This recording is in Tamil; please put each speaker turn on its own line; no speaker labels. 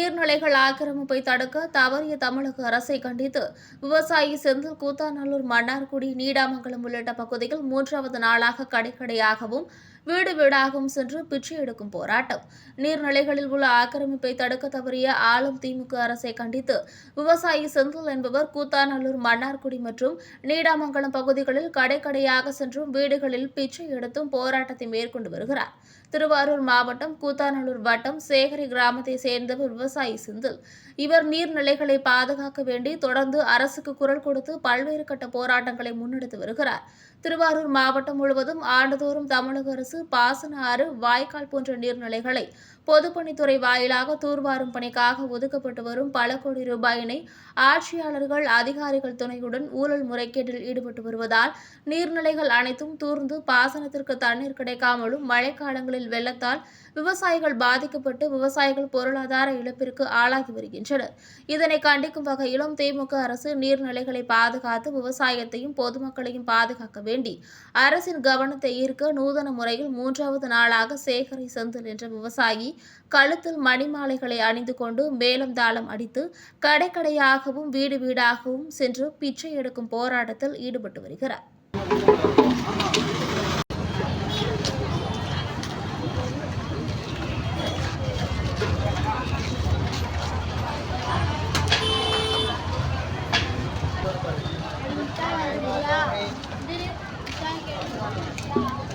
நீர்நிலைகள் ஆக்கிரமிப்பை தடுக்க தவறிய தமிழக அரசை கண்டித்து விவசாயி செந்தில் கூத்தாநல்லூர் மன்னார்குடி நீடாமங்கலம் உள்ளிட்ட பகுதியில் மூன்றாவது நாளாக கடைக்கடையாகவும் வீடு வீடாகவும் சென்று பிச்சை எடுக்கும் போராட்டம். நீர்நிலைகளில் உள்ள ஆக்கிரமிப்பை தடுக்க தவறிய ஆளும் திமுக அரசை கண்டித்து விவசாயி செந்தில் என்பவர் கூத்தாநல்லூர் மன்னார்குடி மற்றும் நீடாமங்கலம் பகுதிகளில் கடைக்கடையாக சென்றும் வீடுகளில் பிச்சை எடுத்தும் போராட்டத்தை மேற்கொண்டு வருகிறார். திருவாரூர் மாவட்டம் கூத்தாநல்லூர் வட்டம் சேகரி கிராமத்தை சேர்ந்தவர் விவசாயி செந்தில். இவர் நீர்நிலைகளை பாதுகாக்க வேண்டி தொடர்ந்து அரசுக்கு குரல் கொடுத்து பல்வேறு கட்ட போராட்டங்களை முன்னெடுத்து வருகிறார். திருவாரூர் மாவட்டம் முழுவதும் ஆண்டுதோறும் தமிழக அரசு பாசன ஆறு வாய்க்கால் போன்ற நீர்நிலைகளை பொதுப்பணித்துறை வாயிலாக தூர்வாரும் பணிக்காக ஒதுக்கப்பட்டு வரும் பல கோடி ரூபாயினை ஆட்சியாளர்கள் அதிகாரிகள் துணையுடன் ஊழல் முறைகேட்டில் ஈடுபட்டு வருவதால் நீர்நிலைகள் அனைத்தும் தூர்ந்து பாசனத்திற்கு தண்ணீர் கிடைக்காமலும் மழைக்காலங்களில் வெள்ளத்தால் விவசாயிகள் பாதிக்கப்பட்டு விவசாயிகள் பொருளாதார இழப்பிற்கு ஆளாகி வருகின்றனர். இதனை கண்டிக்கும் வகையிலும் திமுக அரசு நீர்நிலைகளை பாதுகாத்து விவசாயத்தையும் பொதுமக்களையும் பாதுகாக்க வேண்டி அரசின் கவனத்தை ஈர்க்க நூதன முறையில் மூன்றாவது நாளாக சேகரை செந்தில் என்ற விவசாயி கழுத்தில் மணிமாலைகளை அணிந்து கொண்டு மேலம் தாளம் அடித்து கடைக்கடையாகவும் வீடு வீடாகவும் சென்று பிச்சை எடுக்கும் போராட்டத்தில் ஈடுபட்டு வருகிறார். Thank you.